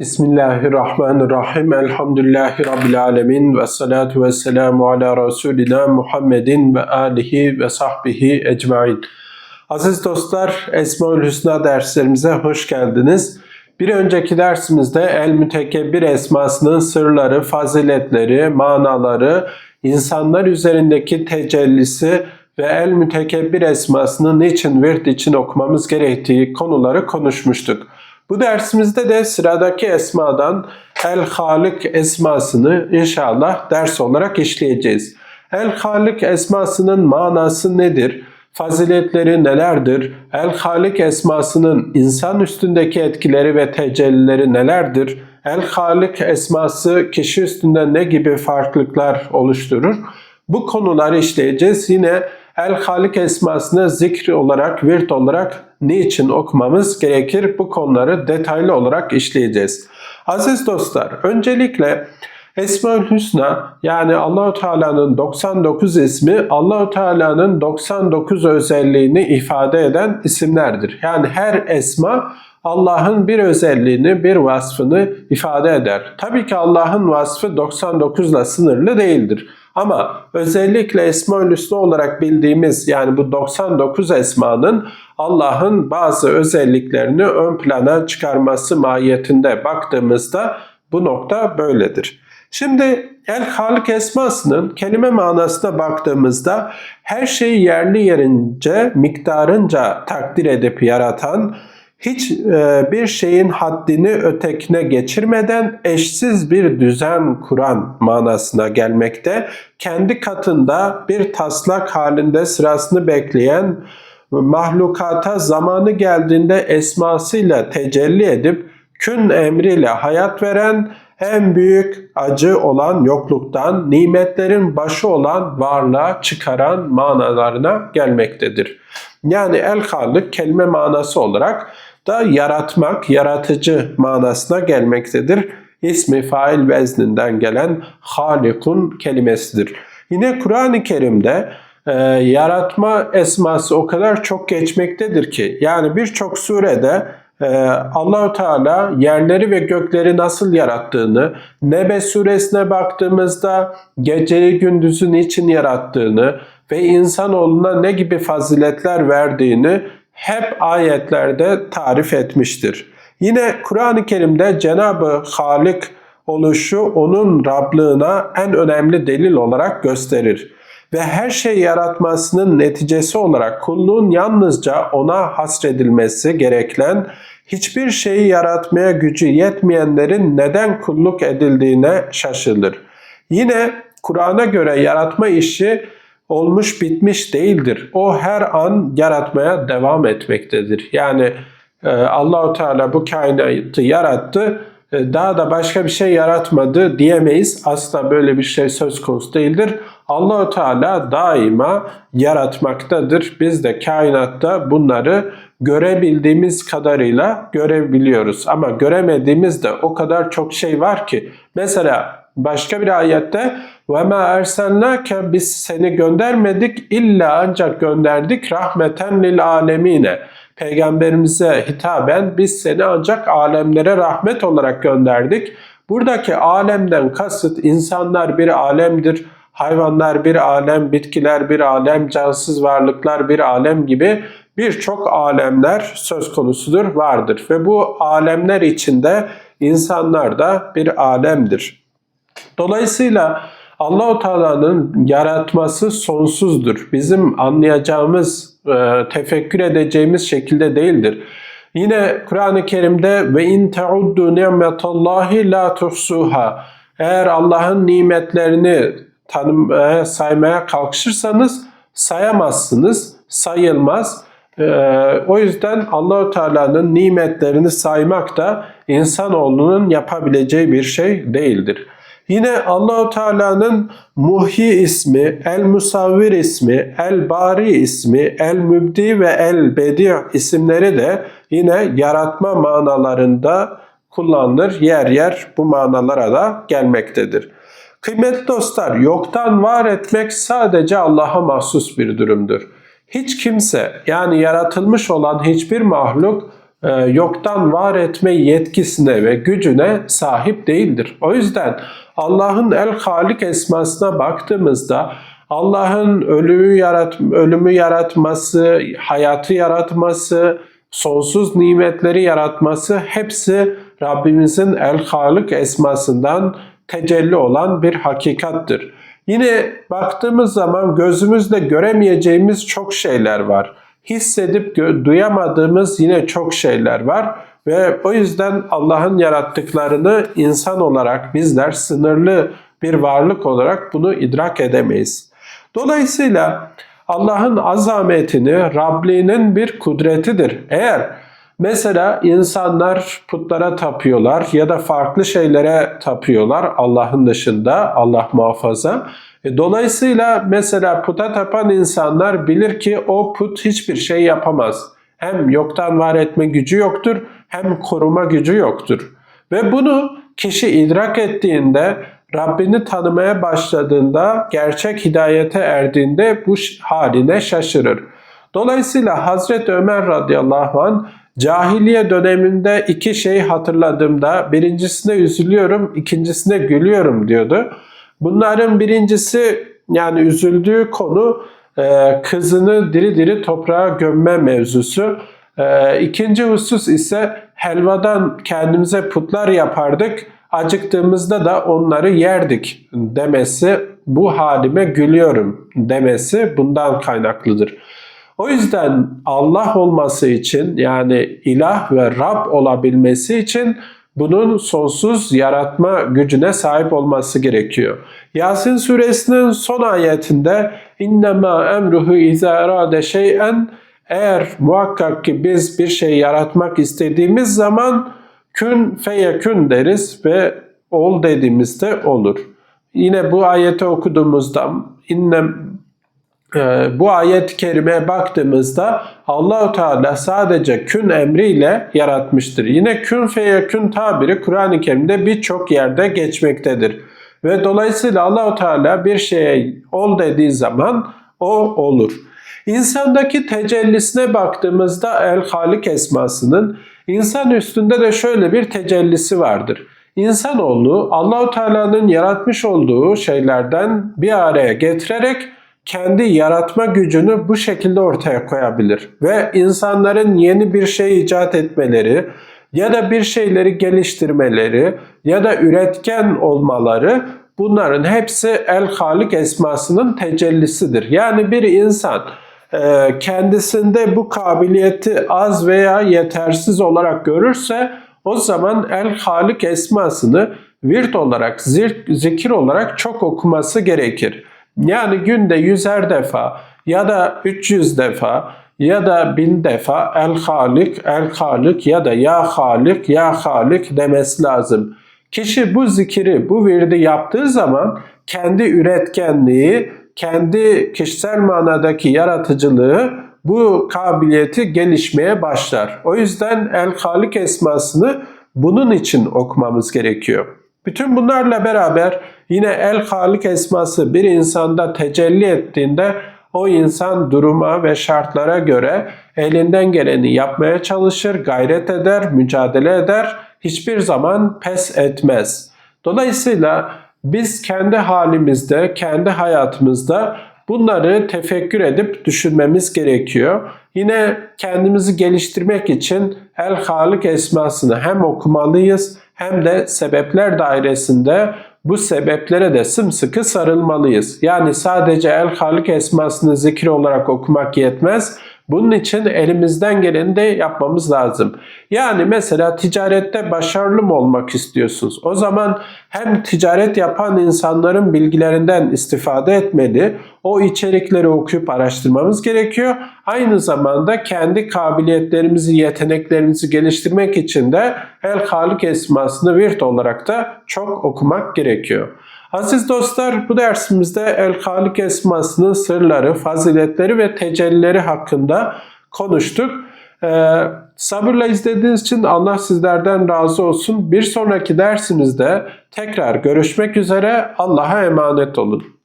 Bismillahirrahmanirrahim. Elhamdülillahi Rabbil alemin. Ve salatu ve selamu ala Resulina Muhammedin ve alihi ve sahbihi ecmain. Aziz dostlar, Esmaül Hüsna derslerimize hoş geldiniz. Bir önceki dersimizde El Mütekebbir esmasının sırları, faziletleri, manaları, insanlar üzerindeki tecellisi ve El Mütekebbir esmasını niçin virt için okumamız gerektiği konuları konuşmuştuk. Bu dersimizde de sıradaki esmadan El Halik esmasını inşallah ders olarak işleyeceğiz. El Halik esmasının manası nedir? Faziletleri nelerdir? El Halik esmasının insan üstündeki etkileri ve tecellileri nelerdir? El Halik esması kişi üstünde ne gibi farklılıklar oluşturur? Bu konuları işleyeceğiz. Yine El Halik esmasını zikri olarak, virt olarak niçin okumamız gerekir? Bu konuları detaylı olarak işleyeceğiz. Aziz dostlar, öncelikle Esmaül Hüsna yani Allahu Teala'nın 99 ismi Allahu Teala'nın 99 özelliğini ifade eden isimlerdir. Yani her esma Allah'ın bir özelliğini, bir vasfını ifade eder. Tabii ki Allah'ın vasfı 99 ile sınırlı değildir. Ama özellikle Esma-ül Hüsna olarak bildiğimiz yani bu 99 esmanın Allah'ın bazı özelliklerini ön plana çıkarması mahiyetinde baktığımızda bu nokta böyledir. Şimdi El Halik esmasının kelime manasına baktığımızda her şeyi yerli yerince, miktarınca takdir edip yaratan, hiç e, bir şeyin haddini ötekine geçirmeden eşsiz bir düzen kuran manasına gelmekte. Kendi katında bir taslak halinde sırasını bekleyen mahlukata zamanı geldiğinde esmasıyla tecelli edip kün emriyle hayat veren en büyük acı olan yokluktan nimetlerin başı olan varlığa çıkaran manalarına gelmektedir. Yani el halik kelime manası olarak da yaratmak, yaratıcı manasına gelmektedir. İsmi fail vezninden gelen halikun kelimesidir. Yine Kur'an-ı Kerim'de e, yaratma esması o kadar çok geçmektedir ki yani birçok surede e, Allahu Teala yerleri ve gökleri nasıl yarattığını, Nebe suresine baktığımızda geceyi gündüzün için yarattığını ve insanoğluna ne gibi faziletler verdiğini hep ayetlerde tarif etmiştir. Yine Kur'an-ı Kerim'de Cenab-ı Halik oluşu onun Rablığına en önemli delil olarak gösterir. Ve her şey yaratmasının neticesi olarak kulluğun yalnızca ona hasredilmesi gereken hiçbir şeyi yaratmaya gücü yetmeyenlerin neden kulluk edildiğine şaşılır. Yine Kur'an'a göre yaratma işi olmuş bitmiş değildir. O her an yaratmaya devam etmektedir. Yani e, Allahu Teala bu kainatı yarattı. E, daha da başka bir şey yaratmadı diyemeyiz. Asla böyle bir şey söz konusu değildir. Allahu Teala daima yaratmaktadır. Biz de kainatta bunları görebildiğimiz kadarıyla görebiliyoruz. Ama göremediğimiz de o kadar çok şey var ki. Mesela başka bir ayette ve ma ersennake biz seni göndermedik illa ancak gönderdik rahmeten lil alemine. Peygamberimize hitaben biz seni ancak alemlere rahmet olarak gönderdik. Buradaki alemden kasıt insanlar bir alemdir, hayvanlar bir alem, bitkiler bir alem, cansız varlıklar bir alem gibi birçok alemler söz konusudur, vardır. Ve bu alemler içinde insanlar da bir alemdir. Dolayısıyla Allahu Teala'nın yaratması sonsuzdur. Bizim anlayacağımız, e, tefekkür edeceğimiz şekilde değildir. Yine Kur'an-ı Kerim'de ve in tauddu ni'metallahi la tuhsuha. Eğer Allah'ın nimetlerini tanımaya, saymaya kalkışırsanız sayamazsınız, sayılmaz. Ee, o yüzden Allahu Teala'nın nimetlerini saymak da insanoğlunun yapabileceği bir şey değildir. Yine Allahu Teala'nın Muhi ismi, El Musavvir ismi, El Bari ismi, El Mübdi ve El Bedi isimleri de yine yaratma manalarında kullanılır. Yer yer bu manalara da gelmektedir. Kıymetli dostlar, yoktan var etmek sadece Allah'a mahsus bir durumdur. Hiç kimse yani yaratılmış olan hiçbir mahluk yoktan var etme yetkisine ve gücüne sahip değildir. O yüzden Allah'ın El Halik esmasına baktığımızda Allah'ın ölümü, yarat, ölümü yaratması, hayatı yaratması, sonsuz nimetleri yaratması hepsi Rabbimizin El Halik esmasından tecelli olan bir hakikattir. Yine baktığımız zaman gözümüzle göremeyeceğimiz çok şeyler var. Hissedip duyamadığımız yine çok şeyler var ve o yüzden Allah'ın yarattıklarını insan olarak bizler sınırlı bir varlık olarak bunu idrak edemeyiz. Dolayısıyla Allah'ın azametini Rabliğinin bir kudretidir. Eğer mesela insanlar putlara tapıyorlar ya da farklı şeylere tapıyorlar Allah'ın dışında Allah muhafaza. E, dolayısıyla mesela puta tapan insanlar bilir ki o put hiçbir şey yapamaz. Hem yoktan var etme gücü yoktur hem koruma gücü yoktur. Ve bunu kişi idrak ettiğinde Rabbini tanımaya başladığında, gerçek hidayete erdiğinde bu haline şaşırır. Dolayısıyla Hazreti Ömer radıyallahu an cahiliye döneminde iki şey hatırladığımda birincisine üzülüyorum, ikincisine gülüyorum diyordu. Bunların birincisi yani üzüldüğü konu e, kızını diri diri toprağa gömme mevzusu. E, ikinci husus ise helvadan kendimize putlar yapardık acıktığımızda da onları yerdik demesi, bu halime gülüyorum demesi bundan kaynaklıdır. O yüzden Allah olması için yani ilah ve Rab olabilmesi için bunun sonsuz yaratma gücüne sahip olması gerekiyor. Yasin suresinin son ayetinde innema emruhu iza erade şey'en eğer muhakkak ki biz bir şey yaratmak istediğimiz zaman Kün feyekün deriz ve ol dediğimizde olur. Yine bu ayeti okuduğumuzda innem bu ayet-i kerimeye baktığımızda Allahu Teala sadece kün emriyle yaratmıştır. Yine kün feyekün tabiri Kur'an-ı Kerim'de birçok yerde geçmektedir. Ve dolayısıyla Allahu Teala bir şeye ol dediği zaman o olur. İnsandaki tecellisine baktığımızda El Halik esmasının İnsan üstünde de şöyle bir tecellisi vardır. İnsanoğlu Allahu Teala'nın yaratmış olduğu şeylerden bir araya getirerek kendi yaratma gücünü bu şekilde ortaya koyabilir. Ve insanların yeni bir şey icat etmeleri ya da bir şeyleri geliştirmeleri ya da üretken olmaları bunların hepsi El Halik esmasının tecellisidir. Yani bir insan e, kendisinde bu kabiliyeti az veya yetersiz olarak görürse o zaman El Halik esmasını virt olarak, zikir olarak çok okuması gerekir. Yani günde yüzer defa ya da 300 defa ya da bin defa El Halik, El Halik ya da Ya Halik, Ya Halik demesi lazım. Kişi bu zikiri, bu virdi yaptığı zaman kendi üretkenliği, kendi kişisel manadaki yaratıcılığı bu kabiliyeti gelişmeye başlar. O yüzden El Halik esmasını bunun için okumamız gerekiyor. Bütün bunlarla beraber yine El Halik esması bir insanda tecelli ettiğinde o insan duruma ve şartlara göre elinden geleni yapmaya çalışır, gayret eder, mücadele eder, hiçbir zaman pes etmez. Dolayısıyla biz kendi halimizde, kendi hayatımızda bunları tefekkür edip düşünmemiz gerekiyor. Yine kendimizi geliştirmek için El Halik esmasını hem okumalıyız hem de sebepler dairesinde bu sebeplere de sımsıkı sarılmalıyız. Yani sadece El Halik esmasını zikir olarak okumak yetmez. Bunun için elimizden geleni de yapmamız lazım. Yani mesela ticarette başarılı mı olmak istiyorsunuz? O zaman hem ticaret yapan insanların bilgilerinden istifade etmeli, o içerikleri okuyup araştırmamız gerekiyor. Aynı zamanda kendi kabiliyetlerimizi, yeteneklerimizi geliştirmek için de El Halik esmasını virt olarak da çok okumak gerekiyor. Aziz dostlar bu dersimizde El Halik esmasının sırları, faziletleri ve tecellileri hakkında konuştuk. Ee, sabırla izlediğiniz için Allah sizlerden razı olsun. Bir sonraki dersimizde tekrar görüşmek üzere. Allah'a emanet olun.